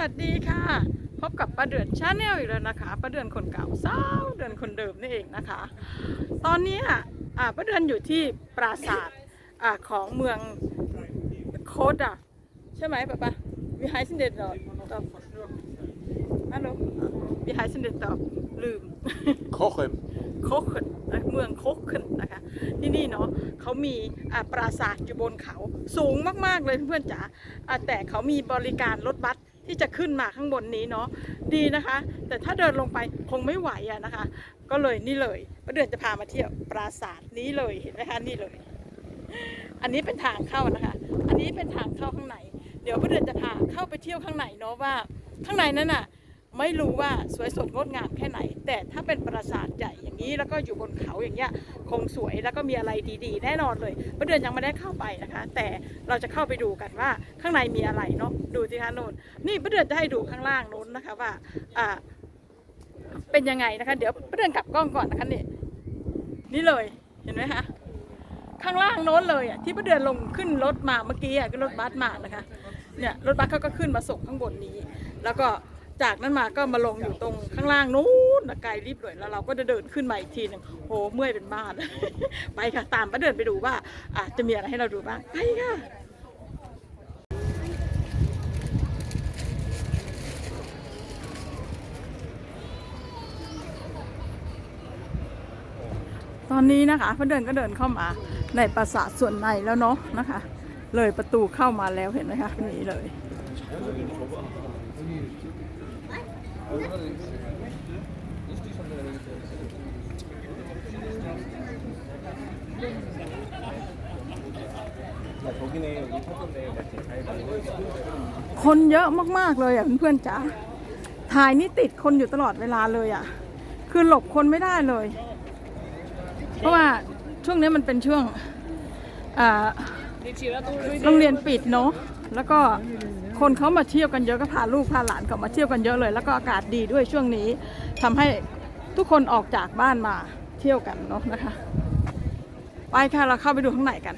วัสดีค่ะ พบกับป้าเดือนชาแนลอีกแล้วนะคะป้าเดือนคนเก่าสาวเดือนคนเดิมนี่เองนะคะ ตอนนี้อะอ่าป้าเดือนอยู่ที่ปราสาทอ่าของเมืองโคดอะใช่ไหมป้าป้าวิหารสินเด็ดตอบตอบฮัลโหลวิหารสินเด็ดตอบลืม Kochem. โคเคนเมืองโคเคนนะคะที่นี่เนาะเขามีอ่าปราสาทอยู่บนเขาสูงมากๆเลยเพื่อนๆจ๋าอ่าแต่เขามีบริการรถบัส ที่จะขึ้นมาข้างบนนี้เนาะดีนะคะ แต่ถ้าเดินลงไปคงไม่ไหวอะนะคะ ก็เลยนี่เลยเดือนจะพามาเที่ยวปราสาทนี้เลยเห็นไหมคะนี่เลย อันนี้เป็นทางเข้านะคะ อันนี้เป็นทางเข้าข้างในเดี๋ยวพระเดือนจะพาเข้าไปเที่ยวข้างในเนาะว่าข้างในนั้นน่ะ ไม่รู้ว่าสวยสดงดงามแค่ไหน แต่ถ้าเป็นปราสาทใหญ่อย่างนี้แล้วก็อยู่บนเขาอย่างเงี้ยคงสวยแล้วก็มีอะไรดีๆ แน่นอนเลยประเดือนยังไม่ได้เข้าไปนะคะ แต่เราจะเข้าไปดูกันว่าข้างในมีอะไรเนาะดูสิคะโน่นนี่ประเดือนจะให้ดูข้างล่างนู้นนะคะว่าอ่าเป็นยังไงนะคะ เดี๋ยวประเดือนกลับกล้องก่อนนะคะนี่นี่เลยเห็นไหมคะข้างล่างโน้นเลยอะที่ประเดือนลงขึ้นรถมาเมื่อกี้อะก็รถบัสมานะคะเนี่ยรถบัสเขาก็ขึ้นมาส่งข้างบนนี้ แล้วก็ จากนั้นมาก็มาลงอยู่ตรงข้างล่างนู้นนะไกลรีบเลยแล้วเราก็จะเดินขึ้นมาอีกทีหนึ่งโหเมื่อยเป็นบ้าไปค่ะตามป้าเดินไปดูว่าอะจะมีอะไรให้เราดูบ้างไปค่ะตอนนี้นะคะป้าเดินก็เดินเข้ามาในปราสาทส่วนในแล้วเนาะนะคะ เลยประตูเข้ามาแล้วเห็นไหมคะนี่เลย คนเยอะมากๆเลยอะเพื่อนๆจ๋าถ่ายนี่ติดคนอยู่ตลอดเวลาเลยอะ คือหลบคนไม่ได้เลย เพราะว่าช่วงนี้มันเป็นช่วงอ่าโรงเรียนปิดเนาะแล้วก็ คนเขามาเที่ยวกันเยอะก็พาลูกพาหลานเขามาเที่ยวกันเยอะเลย แล้วก็อากาศดีด้วยช่วงนี้ทำให้ทุกคนออกจากบ้านมาเที่ยวกันเนาะนะคะ ไปค่ะเราเข้าไปดูข้างในกัน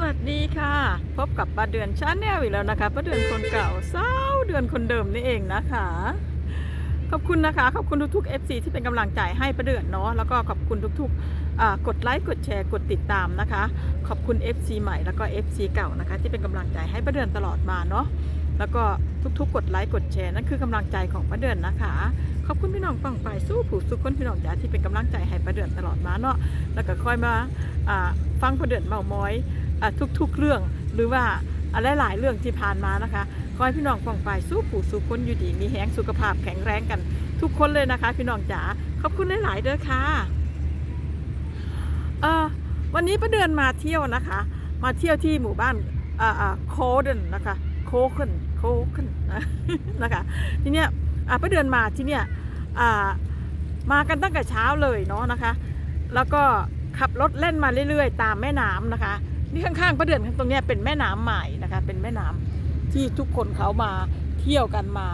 สวัสดีค่ะ พบกับป้าเดือนชาแนลอีกแล้วนะคะป้าเดือนคนเก่าสาวเดือนคนเดิมนี่เองนะคะ ขอบคุณนะคะ ขอบคุณทุกๆ FC ที่เป็นกำลังใจให้ป้าเดือนเนาะแล้วก็ขอบคุณทุกๆกดไลค์กดแชร์กดติดตามนะคะ ขอบคุณ FC ใหม่แล้วก็ FC เก่านะคะ ที่เป็นกำลังใจให้ป้าเดือนตลอดมาเนาะ แล้วก็ทุกๆ กดไลค์กดแชร์นั่นคือกำลังใจของป้าเดือนนะคะ ขอบคุณพี่น้องฟังไปสู้ผู้สุขคนพี่น้องจ๋าที่เป็นกำลังใจให้ป้าเดือนตลอดมาเนาะแล้วก็ค่อยมาฟังป้าเดือนเมามอยอทุกๆเรื่องหรือว่าอะไรหลายๆเรื่องที่ผ่านมานะคะขอให้พี่น้องฟังไปสู้ผู้สู้คนอยู่ดีมีแห้งสุขภาพแข็งแรงกัน ทุกคนเลยนะคะ พี่น้องจ๋าขอบคุณหลายๆเด้อค่ะเอ่อวันนี้ประเดือนมาเที่ยวนะคะ มาเที่ยวที่หมู่บ้านโคเดนนะคะ โคเคนโคเคนนะนนะคะทีเนี้ยอ่าปเดือนมาที่เนี้ยมากันตั้งแต่เช้าเลยเนาะนะคะ แล้วก็ขับรถเล่นมาเรื่อยๆ ตามแม่น้ำนะคะ นี่ข้างๆประเดือนตรงเนี้ยเป็นแม่น้ำใหม่นะคะ เป็นแม่น้ำที่ทุกคนเขามาเที่ยวกันมา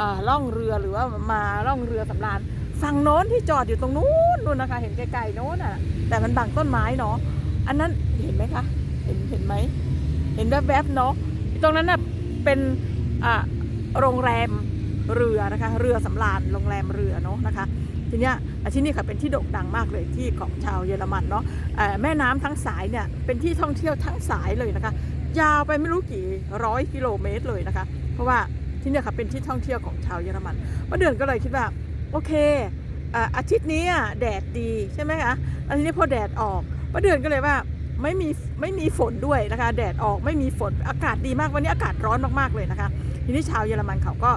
อ่าล่องเรือหรือว่ามาล่องเรือสำราญฝั่งโน้นที่จอดอยู่ตรงนู้นนู่นนะคะ เห็นไกลๆโน้นอะ แต่มันบังต้นไม้เนาะอันนั้นเห็นไหมคะ เห็นเห็นไหมเห็นแวบๆเนาะ ตรงนั้นน่ะเป็นอ่าโรงแรมเรือนะคะเรือสำราญโรงแรมเรือเนาะนะคะทีเนี้ยอะที่นี่ค่ะเป็นที่โด่งดังมากเลยที่ของชาวเยอรมันเนาะแม่น้ำทั้งสายเนี่ยเป็นที่ท่องเที่ยวทั้งสายเลยนะคะ ยาวไปไม่รู้กี่ร้อยกิโลเมตรเลยนะคะ เพราะว่าที่เนี่ยค่ะเป็นที่ท่องเที่ยวของชาวเยอรมันป้าเดือนก็เลยคิดว่าโอเคอะอาทิตย์นี้อะแดดดีใช่ไหมคะแล้วทีนี้พอแดดออกป้าเดือนก็เลยว่า ไม่มีไม่มีฝนด้วยนะคะ แดดออกไม่มีฝนอากาศดีมากวันนี้อากาศร้อนมากๆเลยนะคะ ทีนี้ชาวเยอรมันเขาก็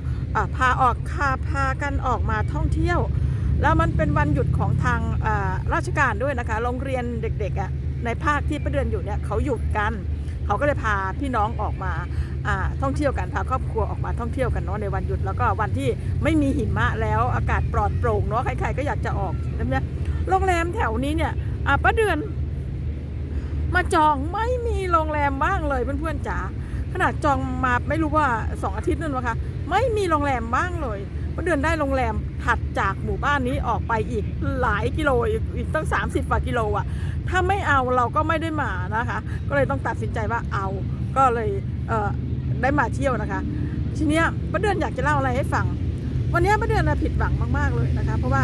พาออกพาพากันออกมาท่องเที่ยว แล้วมันเป็นวันหยุดของทางราชการด้วยนะคะ โรงเรียนเด็กๆอะในภาคที่ประเดือนอยู่เนี่ยเขาหยุดกันเขาก็เลยพาพี่น้องออกมาท่องเที่ยวกันพาครอบครัวออกมาท่องเที่ยวกันเนาะในวันหยุดแล้วก็วันที่ไม่มีหิมะแล้วอากาศปลอดโปร่งเนาะใครๆก็อยากจะออกใช่ไหมโรงแรมแถวนี้เนี่ยป้าเดือน มาจองไม่มีโรงแรมบ้างเลยเพื่อนๆจ๋าขนาดจองมาไม่รู้ว่าสองอาทิตย์นั่นวะคะไม่มีโรงแรมบ้างเลยป้าเดือนได้โรงแรมถัดจากหมู่บ้านนี้ออกไปอีกหลายกิโลอีกอีกตั้ง 30กว่ากิโลอะ ถ้าไม่เอาเราก็ไม่ได้มานะคะ ก็เลยต้องตัดสินใจว่าเอาก็เลยเได้มาเที่ยวนะคะ ทีเนี้ยป้าเดือนอยากจะเล่าอะไรให้ฟัง วันนี้ป้าเดือนผิดหวังมาก ๆเลยนะคะ เพราะว่า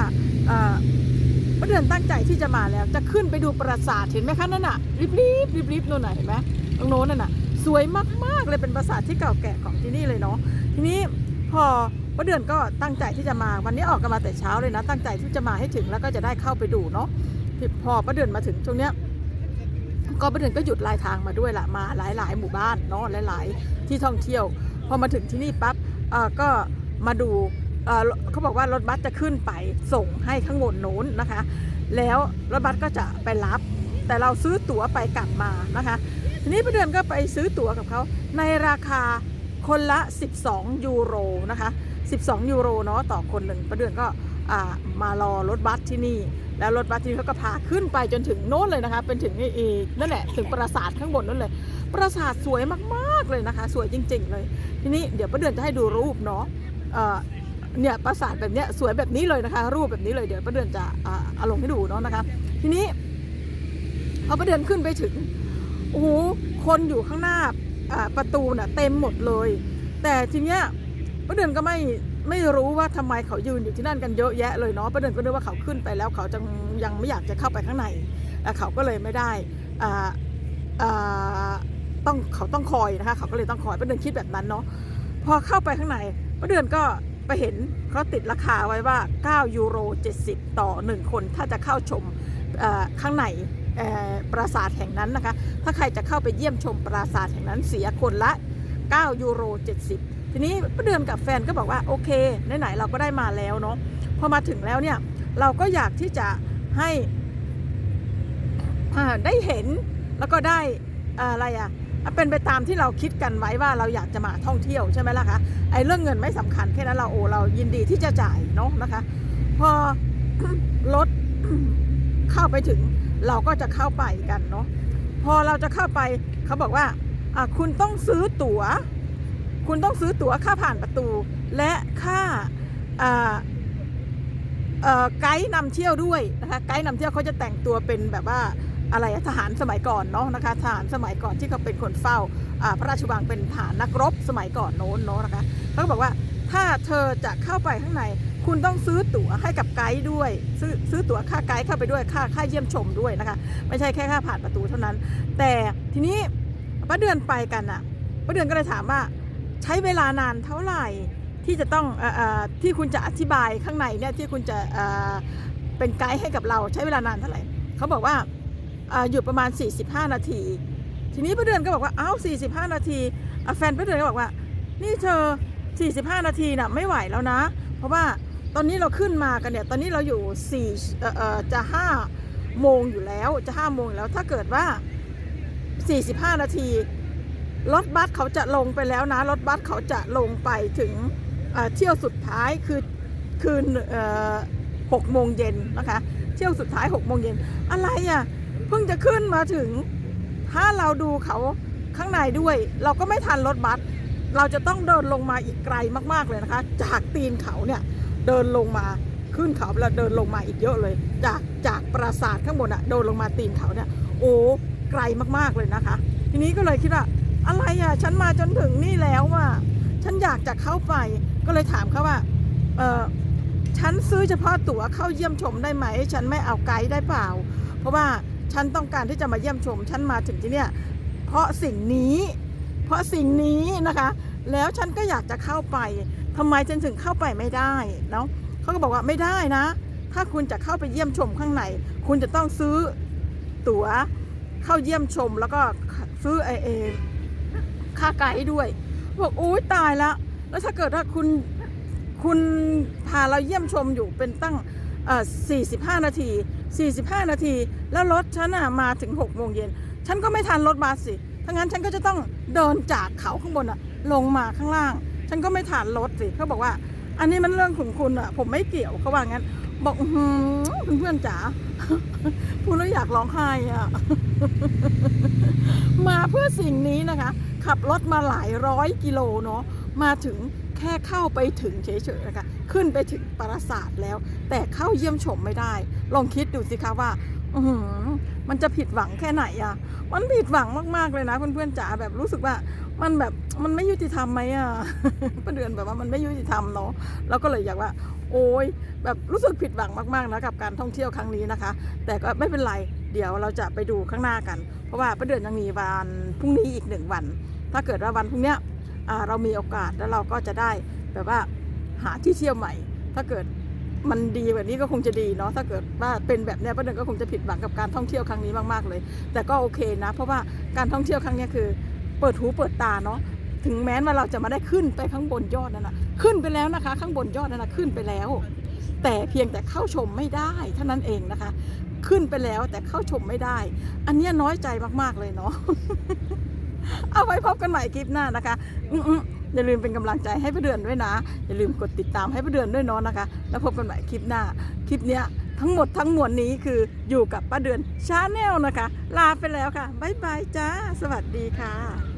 ป้าเดือนตั้งใจที่จะมาแล้ว จะขึ้นไปดูปราสาทเห็นไหมคะนั่นน่ะริบริบริบริบโน่นน่ะเห็นไหมตรงโน้นน่ะน่ะ สวยมากๆเลยเป็นปราสาทที่เก่าแก่ของที่นี่เลยเนาะทีนี้พอป้าเดือนก็ตั้งใจที่จะมาวันนี้ออกกันมาแต่เช้าเลยนะ ตั้งใจที่จะมาให้ถึงแล้วก็จะได้เข้าไปดูเนาะพอป้าเดือนมาถึงตรงเนี้ยก็ประเด็นก็หยุดลายทางมาด้วยละมาหลาย ๆ หมู่บ้านเนาะหลาย ๆ ที่ท่องเที่ยว พอมาถึงที่นี่ปั๊บเอ่อก็มาดู เขาบอกว่ารถบัสจะขึ้นไปส่งให้ข้างบนโน้นนะคะ แล้วรถบัสก็จะไปรับ แต่เราซื้อตั๋วไปกลับมานะคะ ทีนี้ประเดือนก็ไปซื้อตั๋วกับเขาในราคาคนละ 12 ยูโรนะคะ 12 ยูโรเนาะต่อคนหนึ่งประเดือนก็มารอรถบัสที่นี่ แล้วรถบัสที่นี่เขาก็พาขึ้นไปจนถึงโน้นเลยนะคะ เป็นถึงไอ้ไอ้นั่นแหละถึงปราสาทข้างบนนั่นเลย ปราสาทสวยมากๆเลยนะคะ สวยจริง ๆ เลย ทีนี้เดี๋ยวประเดือนจะให้ดูรูปเนาะ เนี่ยปราสาทแบบเนี้ยสวยแบบนี้เลยนะคะ รูปแบบนี้เลยเดี๋ยวประเดือนจะอ่าเอาลงให้ดูเนาะนะคะ ทีนี้พอประเดือนขึ้นไปถึงโอ้โหคนอยู่ข้างหน้าอ่าประตูน่ะเต็มหมดเลย แต่ทีเนี้ยประเดือนก็ไม่ไม่รู้ว่าทำไมเขายืนอยู่ที่นั่นกันเยอะแยะเลยเนาะประเดือนก็นึกว่าเขาขึ้นไปแล้วเขาจะยังไม่อยากจะเข้าไปข้างในแล้วเขาก็เลยไม่ได้อ่าอ่าต้องเขาต้องคอยนะคะเขาก็เลยต้องคอยประเดือนคิดแบบนั้นเนาะพอเข้าไปข้างในประเดือนก็ ไปเห็นเขาติดราคาไว้ว่า 9 ยูโร 70 ต่อ 1 คนถ้าจะเข้าชมข้างในปราสาทแห่งนั้นนะคะ ถ้าใครจะเข้าไปเยี่ยมชมปราสาทแห่งนั้นเสียคนละ 9 ยูโร 70 ทีนี้ป้าเดือนกับแฟนก็บอกว่าโอเคไหนๆเราก็ได้มาแล้วเนาะพอมาถึงแล้วเนี่ยเราก็อยากที่จะให้ได้เห็นแล้วก็ได้อะไรอะ เป็นไปตามที่เราคิดกันไว้ว่าเราอยากจะมาท่องเที่ยวใช่ไหมล่ะคะไอ้เรื่องเงินไม่สำคัญแค่นั้นเราโอ้เรายินดีที่จะจ่ายเนาะนะคะ พอรถเข้าไปถึงเราก็จะเข้าไปกันเนาะพอเราจะเข้าไปเขาบอกว่าคุณต้องซื้อตั๋ว คุณต้องซื้อตั๋วค่าผ่านประตู และค่าไกด์นำเที่ยวด้วยนะคะไกด์นำเที่ยวเขาจะแต่งตัวเป็นแบบว่า อะไรทหารสมัยก่อนเนาะนะคะทหารสมัยก่อนที่เขาเป็นคนเฝ้าพระราชวังเป็นทหารนักรบสมัยก่อนโน้นเนาะนะคะเขาก็บอกว่าถ้าเธอจะเข้าไปข้างในคุณต้องซื้อตั๋วให้กับไกด์ด้วย ซื้อซื้อตั๋วค่าไกด์เข้าไปด้วยค่าค่าเยี่ยมชมด้วยนะคะ ไม่ใช่แค่ค่าผ่านประตูเท่านั้น แต่ทีนี้ป้าเดือนไปกันอะป้าเดือนก็เลยถามว่าใช้เวลานานเท่าไหร่ที่จะต้องออที่คุณจะอธิบายข้างในเนี่ยที่คุณจะเป็นไกด์ให้กับเราใช้เวลานานเท่าไหร่เขาบอกว่า เอ่ออยู่ประมาณ 45 นาที ทีนี้ป้าเดือนก็บอกว่า เอ้า 45 นาที แฟนป้าเดือนก็บอกว่า นี่เธอ 45 นาทีน่ะไม่ไหวแล้วนะ เพราะว่าตอนนี้เราขึ้นมากันเนี่ย ตอนนี้เราอยู่4จะ5โมงอยู่แล้ว จะ5โมงแล้ว ถ้าเกิดว่า 45 นาที รถบัสเขาจะลงไปแล้วนะ รถบัสเขาจะลงไปถึงเที่ยวสุดท้ายคือคืนหกโมงเย็นนะคะ เที่ยวสุดท้าย6โมงเย็นอะไรอะ เพิ่งจะขึ้นมาถึง ถ้าเราดูเขาข้างในด้วย เราก็ไม่ทันรถบัสเราจะต้องเดินลงมาอีกไกลมากๆเลยนะคะ จากตีนเขาเนี่ยเดินลงมาขึ้นเขาแล้วเดินลงมาอีกเยอะเลย จากจากปราสาทข้างบนอะเดินลงมาตีนเขาเนี่ยโอ้ไกลมากๆเลยนะคะ ทีนี้ก็เลยคิดว่าอะไรอะฉันมาจนถึงนี่แล้วว่ะฉันอยากจะเข้าไปก็เลยถามเขาว่าเออฉันซื้อเฉพาะตั๋วเข้าเยี่ยมชมได้ไหม ฉันไม่เอาไกด์ได้เปล่า เพราะว่า ฉันต้องการที่จะมาเยี่ยมชม ฉันมาถึงที่เนี่ยเพราะสิ่งนี้ เพราะสิ่งนี้นะคะ แล้วฉันก็อยากจะเข้าไปทำไมฉันถึงเข้าไปไม่ได้เนาะเขาก็บอกว่าไม่ได้นะ ถ้าคุณจะเข้าไปเยี่ยมชมข้างใน คุณจะต้องซื้อตั๋วเข้าเยี่ยมชมแล้วก็ซื้อไอเอค่าไกด์ด้วยบอกโอ้ยตายละแล้วถ้าเกิดว่าคุณคุณพาเราเยี่ยมชมอยู่เป็นตั้งอ่อ45 นาที 45 นาที แล้วรถฉันน่ะมาถึง6โมงเย็นฉันก็ไม่ทันรถบัสสิถ้างั้นฉันก็จะต้องเดินจากเขาข้างบนอะลงมาข้างล่าง ฉันก็ไม่ทานรถสิเขาบอกว่า อันนี้มันเรื่องของคุณอะผมไม่เกี่ยวเขาว่างั้น บอกเพื่อนๆจ๋าพูดแล้วอยากร้องไห้อะมาเพื่อสิ่งนี้นะคะ ขับรถมาหลายร้อยกิโลเนาะมาถึงแค่เข้าไปถึงเฉยๆนะคะ ขึ้นไปถึงปราสาทแล้ว แต่เข้าเยี่ยมชมไม่ได้ ลองคิดดูสิคะว่าอืมันจะผิดหวังแค่ไหนอะมันผิดหวังมากๆเลยนะเพื่อนๆจ๋าแบบรู้สึกว่ามันแบบมันไม่ยุติธรรมไหมอะประเดือนแบบว่ามันไม่ยุติธรรมเนาะเราก็เลยอยากว่า โอ้ยแบบรู้สึกผิดหวังมากๆนะกับการท่องเที่ยวครั้งนี้นะคะ แต่ก็ไม่เป็นไรเดี๋ยวเราจะไปดูข้างหน้ากัน เพราะว่าประเดือนยังมีวันพรุ่งนี้อีกหนึ่งวัน ถ้าเกิดว่าวันพรุ่งเนี้ยเรามีโอกาสแล้วเราก็จะได้แบบว่า หาที่เที่ยวใหม่ ถ้าเกิดมันดีแบบนี้ก็คงจะดีเนาะถ้าเกิดว่าเป็นแบบนี้ประเดือนก็คงจะผิดหวังกับการท่องเที่ยวครั้งนี้มากๆเลย แต่ก็โอเคนะ เพราะว่าการท่องเที่ยวครั้งนี้คือ เปิดหูเปิดตาเนาะถึงแม้ว่าเราจะไม่ได้ขึ้นไปข้างบนยอดนั่นนะขึ้นไปแล้วนะคะ ข้างบนยอดนั่นนะขึ้นไปแล้ว แต่เพียงแต่เข้าชมไม่ได้เท่านั้นเองนะคะ ขึ้นไปแล้วแต่เข้าชมไม่ได้ อันนี้น้อยใจมากๆเลยเนาะเอาไว้พบกันใหม่คลิปหน้านะคะ อย่าลืมเป็นกำลังใจให้พี่เดือนด้วยนะ อย่าลืมกดติดตามให้พี่เดือนด้วยเนาะนะคะ แล้วพบกันใหม่คลิปหน้า คลิปเนี้ยทั้งหมดทั้งมวลนี้คืออยู่กับป้าเดือนชาแนลนะคะ ลาไปแล้วค่ะ บ๊ายบายจ้า สวัสดีค่ะ